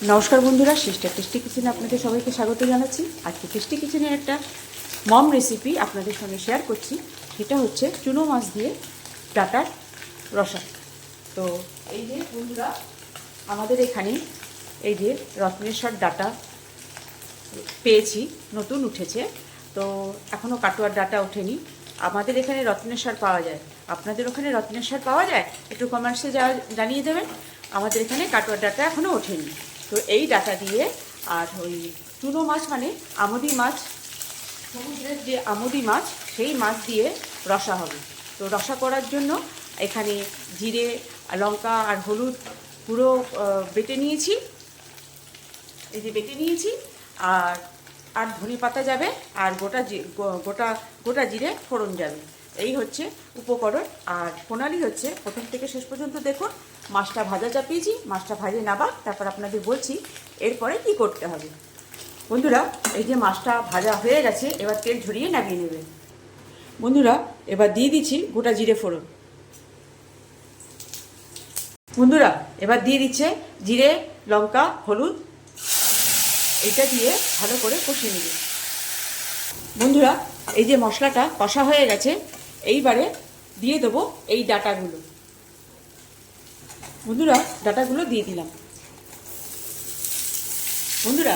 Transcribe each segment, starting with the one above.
নমস্কার বন্ধুরা sister tasty কিচেনে আপনাদের সবাইকে স্বাগত জানাচ্ছি। আজকে টেস্টি কিচেনের একটা মম রেসিপি আপনাদের সঙ্গে শেয়ার করছি। সেটা হচ্ছে চুনো মাছ দিয়ে ডাটার রসা। তো এই যে বন্ধুরা, আমাদের এখানে এই যে রত্নেশ্বর ডাটা পেয়েছি, নতুন উঠেছে। তো এখনও কাটোয়ার ডাটা ওঠেনি। আমাদের এখানে রত্নেশ্বর পাওয়া যায়। আপনাদের ওখানে রত্নেশ্বর পাওয়া যায়? একটু কমার্সে যা জানিয়ে দেবেন। আমাদের এখানে কাটোয়ার ডাটা এখনও ওঠেনি। তো এই ডাটা দিয়ে, আর ওই চুনো মাছ মানে আমদি মাছ, সমুদ্রের যে আমদি মাছ, সেই মাছ দিয়ে রসা হবে। তো রসা করার জন্য এখানে জিরে, লঙ্কা আর হলুদ পুরো বেটে নিয়েছি। এই যে বেটে নিয়েছি, আর আর ধনে পাতা যাবে, আর গোটা গোটা গোটা জিরে ফোড়ন যাবে। এই হচ্ছে উপকরণ। আর প্রণালী হচ্ছে প্রথম থেকে শেষ পর্যন্ত দেখুন। মাছটা ভাজা চাপিয়েছি, মাছটা ভাজে নাবা তারপর আপনাদের বলছি এরপরে কি করতে হবে। বন্ধুরা, এই যে মাছটা ভাজা হয়ে গেছে, এবার তেল ঝরিয়ে নামিয়ে নেবে। বন্ধুরা, এবার দিয়ে দিচ্ছি গোটা জিরে ফোড়ন। বন্ধুরা, এবার দিয়ে দিচ্ছে জিরে, লঙ্কা, হলুদ, এটা দিয়ে ভালো করে কষিয়ে নেবে। বন্ধুরা, এই যে মশলাটা কষা হয়ে গেছে, এইবারে দিয়ে দেবো এই ডাটাগুলো। বন্ধুরা ডাটাগুলো দিয়ে দিলাম। বন্ধুরা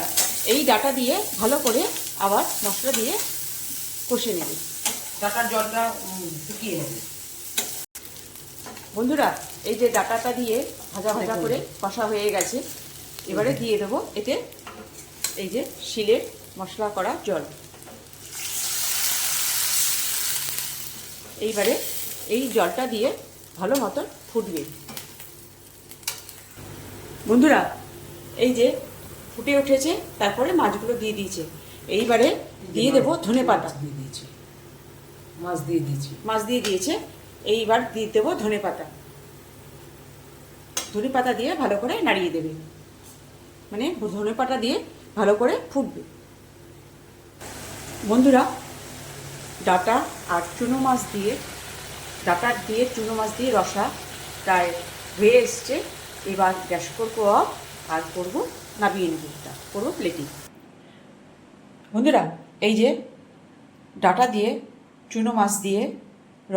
এই ডাটা দিয়ে ভালো করে আবার মশলা দিয়ে কষে নেবে। ডাটার জলটা শুকিয়ে নেবে বন্ধুরা এই যে ডাটাটা দিয়ে ভাজা ভাজা করে কষা হয়ে গেছে এবারে দিয়ে দেবো এতে এই যে শিলের মশলা করা জল। এইবারে এই জলটা দিয়ে ভালো মতন ফুটবে। বন্ধুরা এই যে ফুটে উঠেছে তারপরে মাছগুলো দিয়ে দিয়েছে। এইবারে দিয়ে দেবো ধনে পাতা। দিয়ে দিয়েছে। মাছ দিয়ে দিয়েছে। মাছ দিয়ে দিয়েছে এইবার দিয়ে দেবো ধনে পাতা। ধনে পাতা দিয়ে ভালো করে নাড়িয়ে দেবে। মানে ধনে পাতা দিয়ে ভালো করে ফুটবে। বন্ধুরা ডাটা আর চুনো মাছ দিয়ে ডাটা দিয়ে চুনো মাছ দিয়ে রসা প্রায় হয়ে এসছে। এবার গ্যাস করব অফ আর করব নাবিয়ে নেব এটা। করব প্লেটিং বন্ধুরা এই যে ডাটা দিয়ে চুনো মাছ দিয়ে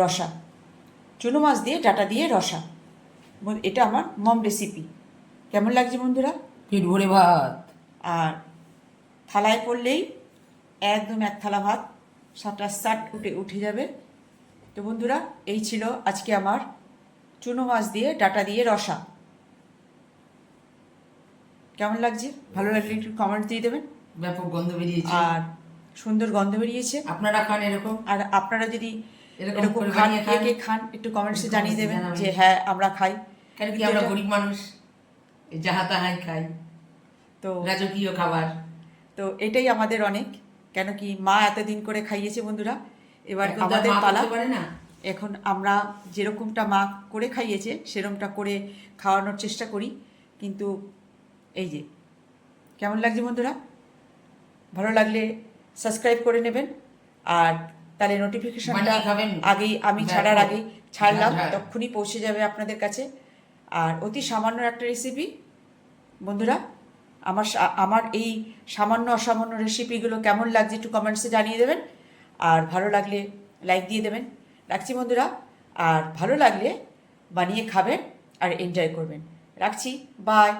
রসা। চুনো মাছ দিয়ে ডাটা দিয়ে রসা। এটা আমার মম রেসিপি কেমন লাগছে বন্ধুরা? পেট ভরে ভাত। আর থালায় পড়লেই একদম এক থালা ভাত সাতটা সাট উঠে উঠে যাবে। তো বন্ধুরা এই ছিল আজকে আমার চুনো মাছ দিয়ে ডাটা দিয়ে রসা। কেমন লাগছে? ভালো লাগলে একটু কমেন্ট দিয়ে দেবেন। ব্যাপক গন্ধ বেরিয়েছে। আর সুন্দর গন্ধ বেরিয়েছে। আপনারা খান এরকম? আর আপনারা যদি এরকম খান কে খান। কে খান একটু কমেন্টসে জানিয়ে দেবেন যে হ্যাঁ আমরা খাই। কেন কি আমরা গরিব মানুষ? যাহা তাহাই খাই। তো রাজকীয় খাবার। তো এটাই আমাদের অনেক। কেন কি মা এতদিন করে খাইয়েছে বন্ধুরা। এবার আমাদের পালা। পারে না? এখন আমরা যেরকমটা মা করে খাইয়েছে সেরকমটা করে খাওয়ানোর চেষ্টা করি। কিন্তু এই যে কেমন লাগছে বন্ধুরা? ভালো লাগলে সাবস্ক্রাইব করে নেবেন আর তাহলে নোটিফিকেশনটা আগেই আমি ছাড়ার আগেই ছাড়লাম। তখনই পৌঁছে যাবে আপনাদের কাছে। আর অতি সামান্য একটা রেসিপি বন্ধুরা আমার সা- আমার এই সামান্য অসামান্য রেসিপিগুলো কেমন লাগছে একটু কমেন্টসে জানিয়ে দেবেন। আর ভালো লাগলে লাইক দিয়ে দেবেন। রাখছি বন্ধুরা আর ভালো লাগলে বানিয়ে খাবেন আর এনজয় করবেন। রাখছি বাই